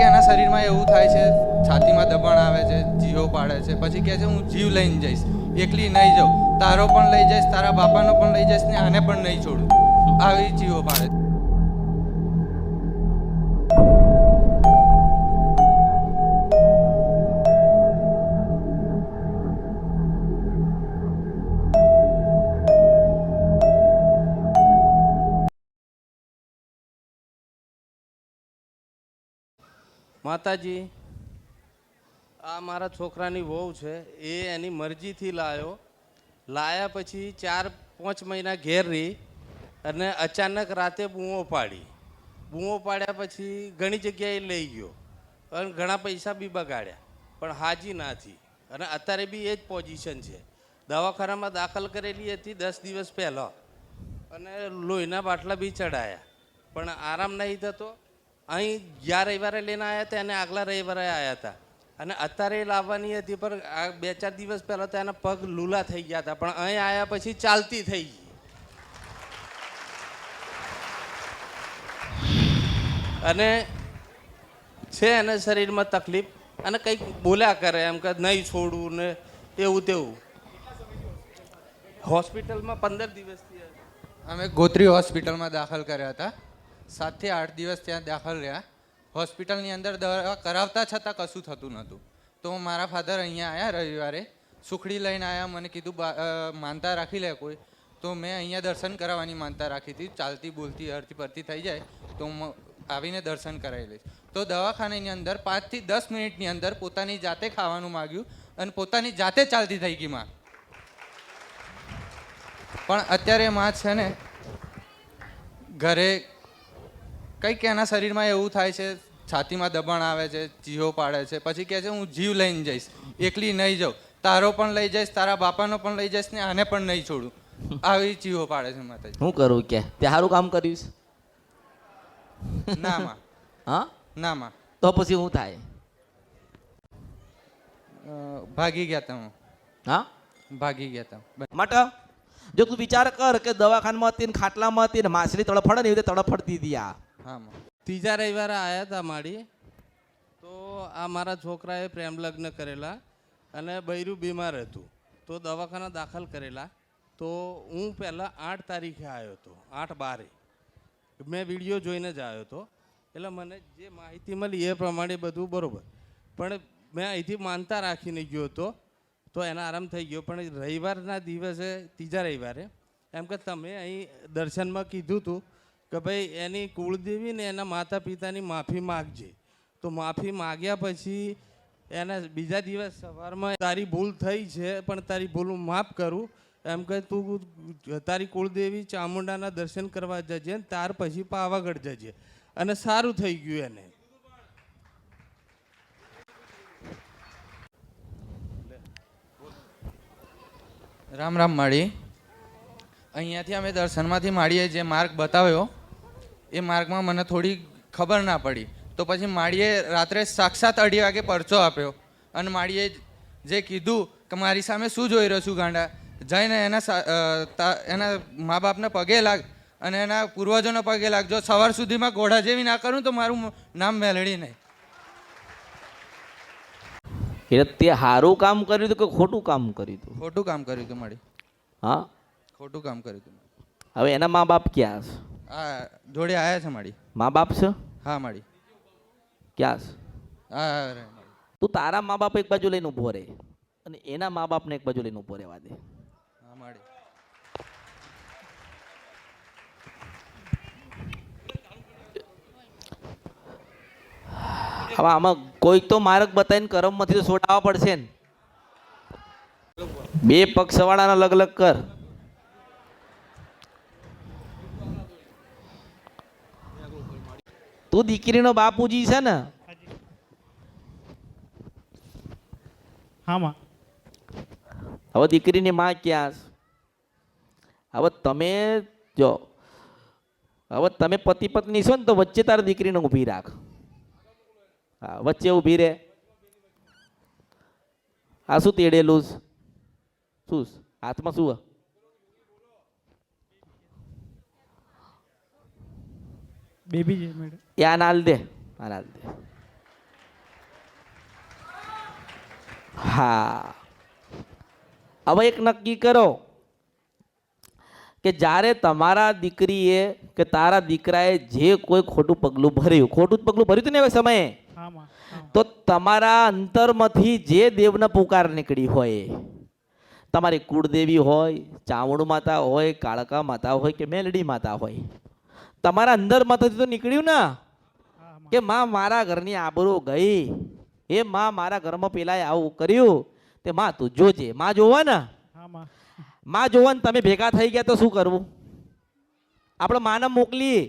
કે એના શરીરમાં એવું થાય છે, છાતીમાં દબાણ આવે છે જીવો પાડે છે, પછી કહે છે, હું જીવ લઈને જઈશ, એકલી નહીં જાઉં, તારો પણ લઈ જઈશ, તારા બાપાનો પણ લઈ જઈશ ને આને પણ નહીં છોડું આવી જીવો પાડે છે. માતાજી, આ મારા છોકરાની વહુ છે, એ એની મરજીથી લાવ્યો લાયા પછી ચાર પાંચ મહિના ઘેર રહી અને અચાનક રાતે બૂમો પાડી. બૂમો પાડ્યા પછી ઘણી જગ્યાએ લઈ ગયો અને ઘણા પૈસા બી બગાડ્યા, પણ હાજી નાથી અને અત્યારે બી એ જ પોઝિશન છે. દવાખાનામાં દાખલ કરેલી હતી દસ દિવસ પહેલાં અને લોહીના બાટલા બી ચડાયા, પણ આરામ નહીં થતો. અહીં ગયા રવિવારે લઈને આવ્યા હતા અને આગલા રવિવારે આવ્યા હતા. અને અત્યારે લાવવાની હતી, પણ આ બે ચાર દિવસ પહેલાં તો એના પગ લૂલા થઈ ગયા હતા, પણ અહીં આવ્યા પછી ચાલતી થઈ ગઈ. અને છે એને શરીરમાં તકલીફ, અને કંઈક બોલ્યા કરે, એમ કે નહીં છોડવું ને એવું તેવું. હોસ્પિટલમાં પંદર દિવસથી અમે ગોત્રી હોસ્પિટલમાં દાખલ કર્યા હતા. સાતથી આઠ દિવસ ત્યાં દાખલ રહ્યા. હોસ્પિટલની અંદર દવા કરાવતા છતાં કશું થતું નહોતું. તો મારા ફાધર અહીંયા આવ્યા રવિવારે. સુખડી લઈને આવ્યા મને કીધું માનતા રાખી લે કોઈ. તો મેં અહીંયા દર્શન કરાવવાની માનતા રાખી હતી. ચાલતી, બોલતી, હરતી પરતી થઈ જાય તો હું આવીને દર્શન કરાવી લઈશ. તો દવાખાનાની અંદર પાંચથી દસ મિનિટની અંદર પોતાની જાતે ખાવાનું માગ્યું અને પોતાની જાતે ચાલતી થઈ ગઈ માં. પણ અત્યારે માં છે ને, ઘરે કંઈક એના શરીરમાં એવું થાય છે છાતીમાં દબાણ આવે છે ચીહો પાડે છે પછી કહે છે હું જીવ લઈને જઈશ એકલી નહીં જાઉં. તારો પણ લઈ જઈશ તારા બાપાનો પણ લઈ જઈશ ને આને પણ નહીં છોડું. આવી જીવો પાડે છે માતાજી. શું કરું કે? તે સારું કામ કર્યું છે? ના માં. હા? ના માં. તો પછી હું થાય? ભાગી ગયા તમે. હા? ભાગી ગયા તમે. માટે જો તું વિચાર કર કે દવાખાનામાં હતી ને ખાટલામાં હતી ને માછલી તડફડે ને એવી રીતે તડફડતી હતી આ. હા ત્રીજા રવિવારે આવ્યા હતા માડી. તો આ મારા છોકરાએ પ્રેમ લગ્ન કરેલા અને બૈરું બીમાર હતું. તો દવાખાના દાખલ કરેલા. તો હું પહેલાં આઠ તારીખે આવ્યો હતો આઠ બારે. મેં વીડિયો જોઈને જ આવ્યો હતો એટલે મને જે માહિતી મળી એ પ્રમાણે બધું બરોબર. પણ મેં અહીંથી માનતા રાખીને ગયો હતો તો એના આરામ થઈ ગયો. પણ રવિવારના દિવસે, ત્રીજા રવિવારે, એમ કે તમે અહીં દર્શનમાં કીધું હતું કે ભાઈ એની કુળદેવી ને એના માતા પિતાની માફી માગજે. તો માફી માગ્યા પછી એના બીજા દિવસ સવારમાં તારી ભૂલ થઈ છે, પણ તારી ભૂલ હું માફ કરું. એમ કે તું તારી કુળદેવી ચામુંડાના દર્શન કરવા જજે ને ત્યાર પછી પાવાગઢ જજે. અને સારું થઈ ગયું એને. રામ રામ માળી. અહીંયાથી અમે દર્શનમાંથી માળીએ જે માર્ગ બતાવ્યો એ માર્ગમાં મને થોડી ખબર ના પડી. તો પછી માળીએ રાત્રે સાક્ષાત અઢી વાગે પરચો આપ્યો અને માળીએ જે કીધું કે મારી સામે શું જોઈ રહ્યો છું ગાંડા? જઈને એના એના મા બાપને પગે લાગ અને એના પૂર્વજોને પગે લાગ જો સવાર સુધીમાં ઘોડા જેવી ના કરું તો મારું નામ મેલડી નહીં. એટલે તે સારું કામ કર્યું હતું કે ખોટું કામ કર્યું હતું? ખોટું કામ કર્યું હતું માળી. હા? ખોટું કામ કર્યું હતું હવે એના મા બાપ ક્યાં છે? આ જોડે આવ્યા છે મારી. મા બાપ છે? હા મારી. ક્યાં છે? હા હા, તું તારા મા બાપ એક બાજુ લઈને ઊભો રહે અને એના મા બાપને એક બાજુ લઈને ઊભો રહેવા દે. હા હવે આમાં કોઈક તો માર્ગ બતાવીને કરમમાંથી તો છોડાવવા પડશે ને. બે પક્ષવાળાના અલગ અલગ કર. તું દીકરીનો બાપુજી છે ને? હા હવે દીકરીની માં ક્યાં છે? હવે તમે જો હવે તમે પતિ પત્ની છો ને તો વચ્ચે તારા દીકરીને ઊભી રાખ. હા વચ્ચે ઊભી રહે આ શું તેડેલું? શું હાથમાં શું બેબી છે મેડમ. યાન દે હાલ દે. હા. હવે એક નક્કી કરો કે જ્યારે તમારા દીકરીએ કે તારા દીકરાએ જે કોઈ ખોટું પગલું ભર્યું ખોટું પગલું ભર્યું હતું ને હવે સમયે? તો તમારા અંતરમાંથી જે દેવને પુકાર નીકળી હોય તમારી કુળદેવી હોય ચામુંડ માતા હોય કાળકા માતા હોય કે મેલડી માતા હોય તમારા અંદરમાંથી તો નીકળ્યું ને? કે માં મારા ઘરની આબરો ગઈ. એ માં મારા ઘરમાં પેલાએ આવું કર્યું. તે માં તું જોજે. માં જોવા ને? માં. જોવા ને તમે ભેગા થઈ ગયા તો શું કરવું? આપણે માને મોકલી.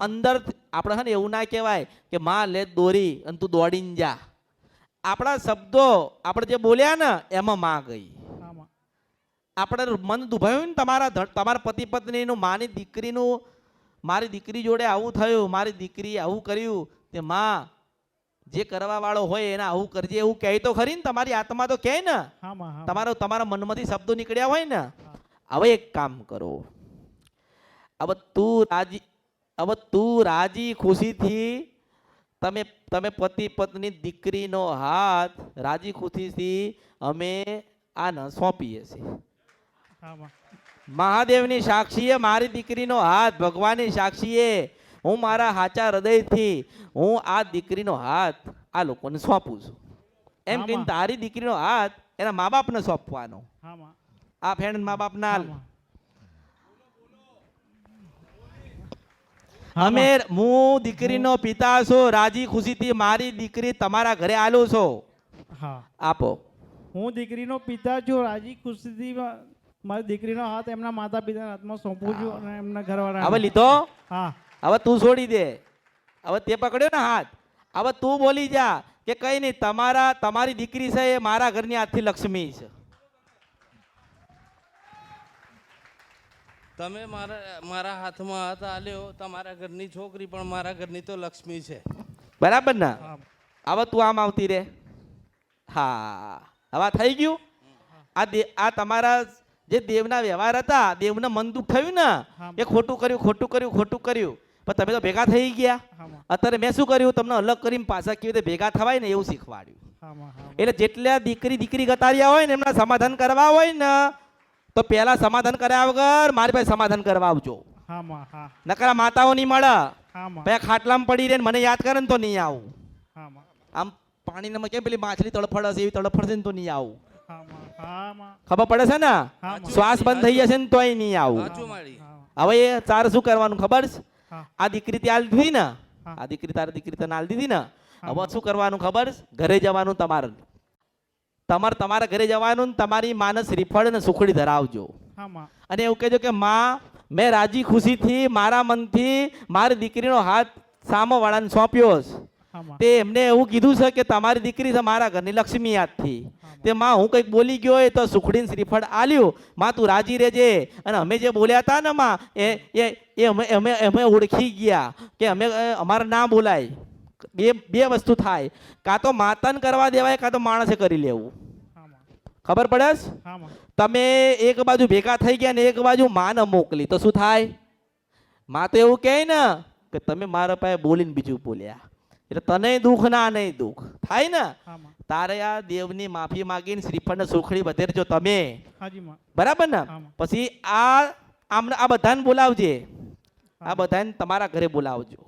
અંદર આપણે હે ને એવું ના કહેવાય કે માં લે દોરી અને તું દોડીને જા. આપણા શબ્દો આપણે જે બોલ્યા ને એમાં માં ગઈ. આપણે મન દુભાયું ને તમારા તમારા પતિ પત્નીનું માની દીકરીનું મારી દીકરી જોડે આવું થયું મારી દીકરી આવું કર્યું તે માં જે કરવા વાળો હોય એને આવું કરજે એવું કહે તો ખરી ને તમારી આત્મા તો કહે ને. તમારો તમારા મનમાંથી શબ્દો નીકળ્યા હોય ને. હવે એક કામ કરો. હવે તું રાજી હવે તું રાજી ખુશીથી તમે તમે પતિ પત્ની દીકરીનો હાથ રાજી ખુશીથી અમે આને સોંપીએ છીએ. મહાદેવની સાક્ષીએ મારી દીકરીનો હાથ ભગવાનની સાક્ષીએ હું મારા સાચા હૃદયથી હું આ દીકરીનો હાથ આ લોકોને સોંપું છું. એમ કહીને તારી દીકરીનો હાથ એના મા બાપને સોંપવાનો આ ફેણ મા બાપના અમે હું દીકરીનો પિતા છું રાજી ખુશીથી મારી દીકરી તમારા ઘરે આલું છો. આપો. હું દીકરીનો પિતા છું રાજી ખુશીથી મારી દીકરીનો હાથ એમના માતા પિતાના હાથમાં સોંપું છું અને એમના ઘરવાળા હવે લીધો? હા. હવે તું છોડી દે. હવે તે પકડ્યો ને હાથ? હવે તું બોલી જા કે કઈ નહીં તમારા તમારી દીકરી છે એ મારા ઘરની હાથથી લક્ષ્મી છે. તમે મારા મારા હાથમાં હાથ આલ્યો તમારા ઘરની છોકરી પણ મારા ઘરની તો લક્ષ્મી છે. બરાબર ને? હવે તું આમ આવતી રે. હા. હવે થઈ ગયું? આ દે આ તમારા જે દેવના વ્યવહાર હતા દેવને મન દુઃખ થયું ને એ ખોટું કર્યું ખોટું કર્યું ખોટું કર્યું. પણ તમે તો ભેગા થઈ ગયા. અત્યારે મેં શું કર્યું? તમને અલગ કરીને પાછા કેવી રીતે ભેગા થવાય ને એવું શીખવાડ્યું. એટલે જેટલા દીકરી દીકરી ગતાર્યા હોય ને એમના સમાધાન કરવા હોય ને તો પહેલા સમાધાન કર્યા વગર મારી પાસે સમાધાન કરવા આવજો. નકરા માતાઓ નહીં મળે. પછી ખાટલામાં પડી રહે ને મને યાદ કરે ને તો નહીં આવું. આમ પાણીને કેમ પેલી માછલી તડફડ હશે એવી તડફડશે ને તો નહીં આવું. ખબર પડે છે ને? શ્વાસ બંધ થઈ જશે ને તોય નહીં આવું. હવે એ તારે શું કરવાનું ખબર છે? આ દીકરી ત્યાં દીધી ને? આ દીકરી તારી દીકરી તને આલ દીધી ને? હવે શું કરવાનું ખબર છે? ઘરે જવાનું તમારે. તમારે તમારા ઘરે જવાનું ને તમારી માને શ્રીફળ ને સુખડી ધરાવજો. અને એવું કહેજો કે માં મેં રાજી ખુશીથી મારા મનથી મારી દીકરીનો હાથ સામોવાળાને સોંપ્યો છે. તે એમને એવું કીધું છે કે તમારી દીકરી છે મારા ઘરની લક્ષ્મી યાદથી તે માં હું કંઈક બોલી ગયો હોય તો સુખડીને શ્રીફળ આલ્યું. માં તું રાજી રહેજે. અને અમે જે બોલ્યા હતા ને માં એ એ એ અમે અમે અમે ઓળખી ગયા કે અમે અમારે ના બોલાય. બે બે વસ્તુ થાય. કાં તો માતાને કરવા દેવાય કાં તો માણસે કરી લેવું. ખબર પડે તમે એક બાજુ ભેગા થઈ ગયા ને એક બાજુ માને મોકલી. તો શું થાય? માં તો એવું કહે ને કે તમે મારા પાસે બોલીને બીજું બોલ્યા. એટલે તને દુઃખ ના નહીં દુઃખ. થાય ને? તારે આ દેવની માફી માગીને શ્રીફળને સુખડી વધેરજો તમે. બરાબર ને? પછી આ આમ આ બધાને બોલાવજે. આ બધાને તમારા ઘરે બોલાવજો.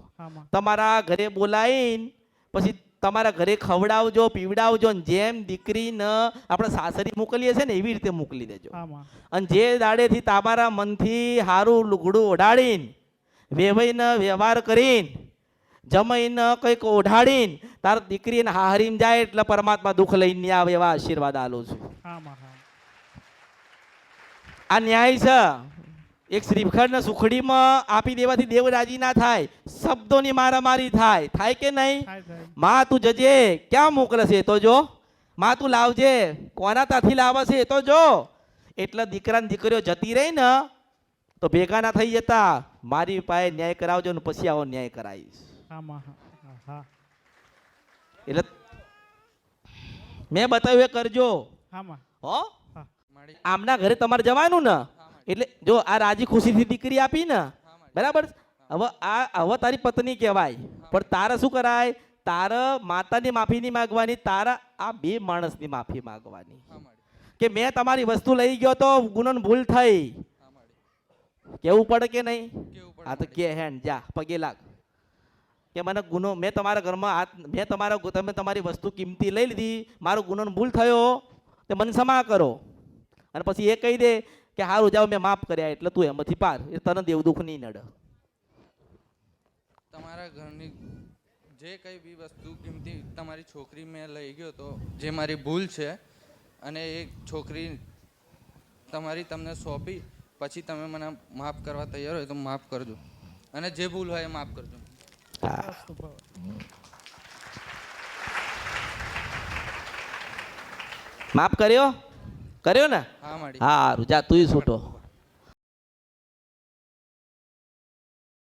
તમારા ઘરે બોલાવીને પછી તમારા ઘરે ખવડાવજો પીવડાવજો ને જેમ દીકરીને આપણે સાસરી મોકલીએ છે ને એવી રીતે મોકલી દેજો. અને જે દાડેથી તમારા મનથી સારું લુગડું ઓઢાડીને વેવાઈને વ્યવહાર કરીને જમાઈને કંઈક ઓઢાડીને તાર દીકરીને હારીને જાય એટલે પરમાત્મા દુઃખ લઈને આવે એવા આશીર્વાદ આલું છું. માં આ ન્યાય છે. એક શ્રીખંડને સુખડીમાં આપી દેવાથી દેવ રાજી ના થાય. શબ્દોની મારામારી થાય. થાય કે નહીં? માં તું જજે. ક્યાં મોકલે છે એ તો જો. માં તું લાવજે. કોના તાથી લાવે છે તો જો. એટલે દીકરા ને દીકરીઓ જતી રહી ને તો ભેગા ના થઈ જતા. મારી પાસે ન્યાય કરાવજો ને પછી આવો ન્યાય કરાવીશ. માં એટલે મેં બતાવ્યું એ કરજો. હો? આમના ઘરે તમારે જવાનું ને? એટલે જો આ રાજી ખુશીથી દીકરી આપી ને? બરાબર? હવે આ હવે તારી પત્ની કહેવાય. પણ તારે શું કરાય? તારા માતાની માફી નહીં માગવાની તારા આ બે માણસની માફી માગવાની. કે મેં તમારી વસ્તુ લઈ ગયો તો ગુનન ભૂલ થઈ. કેવું પડે કે નહીં? આ તો કે હેન જા પગે લાગ. કે મને ગુનો, મેં તમારા ઘરમાં હાથ મેં તમારા તમે તમારી વસ્તુ કિંમતી લઈ લીધી, મારો ગુનો ભૂલ થયો, તે મને ક્ષમા કરો. અને પછી એ કહી દે કે હારું, જાઓ, મેં માફ કર્યા એટલે તું એમાંથી પાર. એ તને દેવ દુઃખ નહીં નડે. તમારા ઘરની જે કંઈ બી વસ્તુ કિંમતી તમારી છોકરી મેં લઈ ગયો તો, જે મારી ભૂલ છે, અને એ છોકરી તમારી તમને સોંપી, પછી તમે મને માફ કરવા તૈયાર હોય તો માફ કરજો. અને જે ભૂલ હોય એ માફ કરજો. માફ કર્યો? કર્યો ને? હા જા તું છૂટો